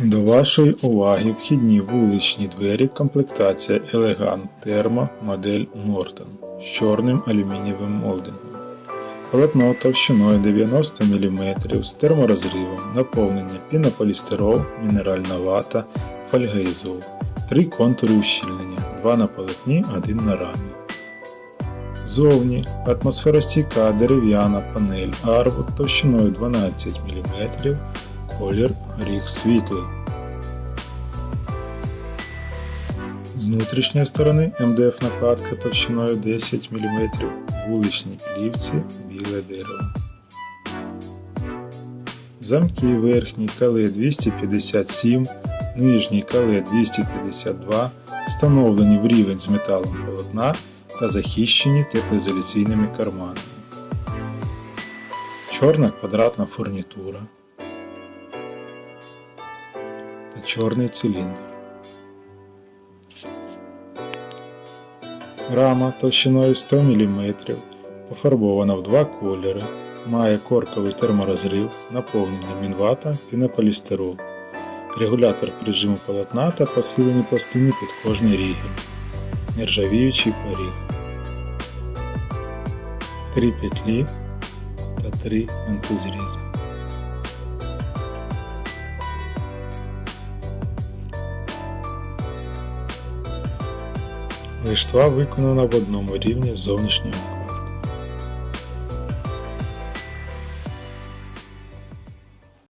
До вашої уваги вхідні вуличні двері комплектація Elegant Thermo модель Norton з чорним алюмінієвим молдингом. Полотно товщиною 90 мм з терморозривом, наповнення пінополістирол, мінеральна вата, фольга ізол, три контури ущільнення, два на полотні, один на рамі. Зовні атмосферостійка дерев'яна панель Arwood товщиною 12 мм, колір горіх світлий. З внутрішньої сторони МДФ накладка товщиною 10 мм, вуличні плівці, біле дерево. Замки верхній кале 257, нижній кале 252 встановлені в рівень з металом полотна та захищені теплоізоляційними карманами. Чорна квадратна фурнітура та чорний циліндр. Рама товщиною 100 мм пофарбована в два кольори, має корковий терморозрив, наповнення мінвата, пінополістирол, регулятор прижиму полотна та посилені пластини під кожний рігель, нержавіючий поріг, три петлі та три Лиштва виконана в одному рівні з зовнішньою